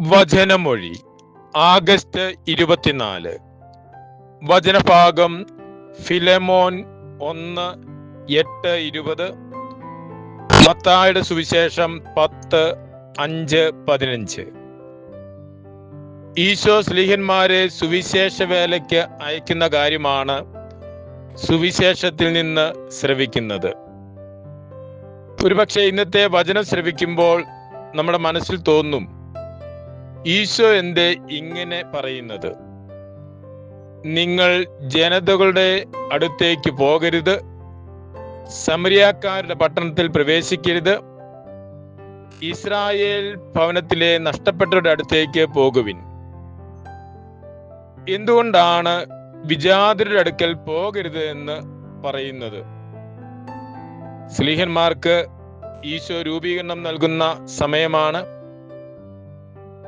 വചനമൊഴി. August ഇരുപത്തിനാല്. വചനഭാഗം ഫിലമോൻ ഒന്ന് എട്ട് ഇരുപത്. മത്തായുടെ സുവിശേഷം പത്ത് അഞ്ച് പതിനഞ്ച്. ഈശോ സ്ലീഹന്മാരെ സുവിശേഷ വേലയ്ക്ക് അയക്കുന്ന കാര്യമാണ് സുവിശേഷത്തിൽ നിന്ന് ശ്രവിക്കുന്നത്. ഒരുപക്ഷെ ഇന്നത്തെ വചനം ശ്രവിക്കുമ്പോൾ നമ്മുടെ മനസ്സിൽ തോന്നും ഈശോ എന്തേ ഇങ്ങനെ പറയുന്നത്? നിങ്ങൾ ജനതകളുടെ അടുത്തേക്ക് പോകരുത്. സമരിയാക്കാരുടെ പട്ടണത്തിൽ പ്രവേശിക്കരുത്. ഇസ്രായേൽ ഭവനത്തിലെ നഷ്ടപ്പെട്ടവരുടെ അടുത്തേക്ക് പോകുവിൻ. എന്തുകൊണ്ടാണ് വിജാതരുടെ അടുക്കൽ പോകരുത് എന്ന് പറയുന്നത്? സ്ലീഹന്മാർക്ക് ഈശോ രൂപീകരണം നൽകുന്ന സമയമാണ്.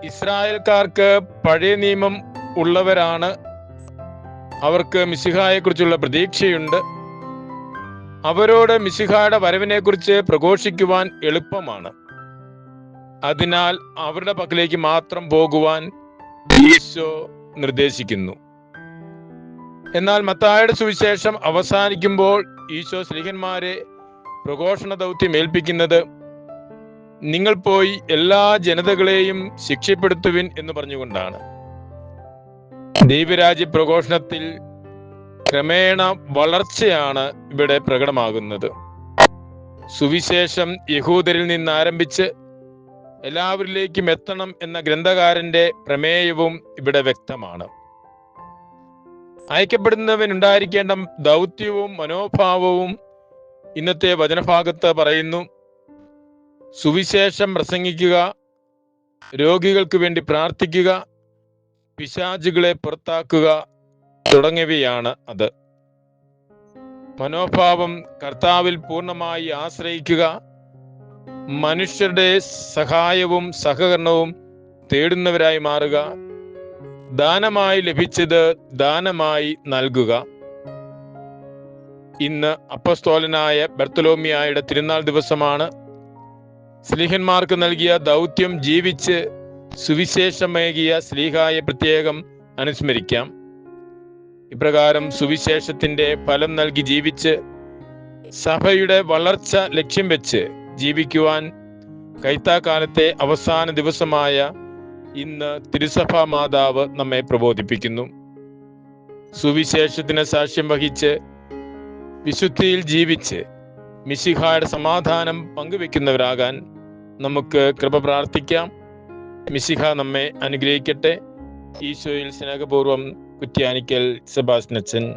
ഇസ്രായേൽക്കാർക്ക് പഴയ നിയമം ഉള്ളവരാണ്. അവർക്ക് മിസിഹായെ കുറിച്ചുള്ള പ്രതീക്ഷയുണ്ട്. അവരോട് മിശിഹായുടെ വരവിനെ കുറിച്ച് പ്രഘോഷിക്കുവാൻ എളുപ്പമാണ്. അതിനാൽ അവരുടെ പക്കലേക്ക് മാത്രം പോകുവാൻ ഈശോ നിർദ്ദേശിക്കുന്നു. എന്നാൽ മത്തായുടെ സുവിശേഷം അവസാനിക്കുമ്പോൾ ഈശോ സ്ത്രീഹന്മാരെ പ്രഘോഷണ ദൗത്യം ഏൽപ്പിക്കുന്നത് നിങ്ങൾ പോയി എല്ലാ ജനതകളെയും ശിക്ഷപ്പെടുത്തുവിൻ എന്ന് പറഞ്ഞുകൊണ്ടാണ്. ദൈവരാജ്യ പ്രഘോഷണത്തിൽ ക്രമേണ വളർച്ചയാണ് ഇവിടെ പ്രകടമാകുന്നത്. സുവിശേഷം യഹൂദരിൽ നിന്ന് ആരംഭിച്ച് എല്ലാവരിലേക്കും എത്തണം എന്ന ഗ്രന്ഥകാരന്റെ പ്രമേയവും ഇവിടെ വ്യക്തമാണ്. അയക്കപ്പെടുന്നവൻ ഉണ്ടായിരിക്കേണ്ട ദൗത്യവും മനോഭാവവും ഇന്നത്തെ വചനഭാഗത്ത് പറയുന്നു. സുവിശേഷം പ്രസംഗിക്കുക രോഗികൾക്ക് വേണ്ടി പ്രാർത്ഥിക്കുക പിശാചുകളെ പുറത്താക്കുക തുടങ്ങിയവയാണ് അത്. മനോഭാവം കർത്താവിൽ പൂർണമായി ആശ്രയിക്കുക മനുഷ്യരുടെ സഹായവും സഹകരണവും തേടുന്നവരായി മാറുക ദാനമായി ലഭിച്ചത് ദാനമായി നൽകുക. ഇന്ന് അപ്പസ്തോലനായ ബർത്തലോമിയായുടെ തിരുനാൾ ദിവസമാണ്. സ്ലീഹന്മാർക്ക് നൽകിയ ദൗത്യം ജീവിച്ച് സുവിശേഷമേകിയ സ്ലീഹായെ പ്രത്യേകം അനുസ്മരിക്കാം. ഇപ്രകാരം സുവിശേഷത്തിന്റെ ഫലം നൽകി ജീവിച്ച് സഭയുടെ വളർച്ച ലക്ഷ്യം വെച്ച് ജീവിക്കുവാൻ കൈത്താക്കാലത്തെ അവസാന ദിവസമായ ഇന്ന് തിരുസഭാ മാതാവ് നമ്മെ പ്രബോധിപ്പിക്കുന്നു. സുവിശേഷത്തിന് സാക്ഷ്യം വഹിച്ച് വിശുദ്ധിയിൽ ജീവിച്ച് മിശിഹായുടെ സമാധാനം പങ്കുവെക്കുന്നവരാകാൻ നമുക്ക് കൃപ പ്രാർത്ഥിക്കാം. മിശിഹ നമ്മെ അനുഗ്രഹിക്കട്ടെ. ഈശോയിൽ സ്നേഹപൂർവം കുറ്റ്യാനിക്കൽ സെബാസ്നച്ചൻ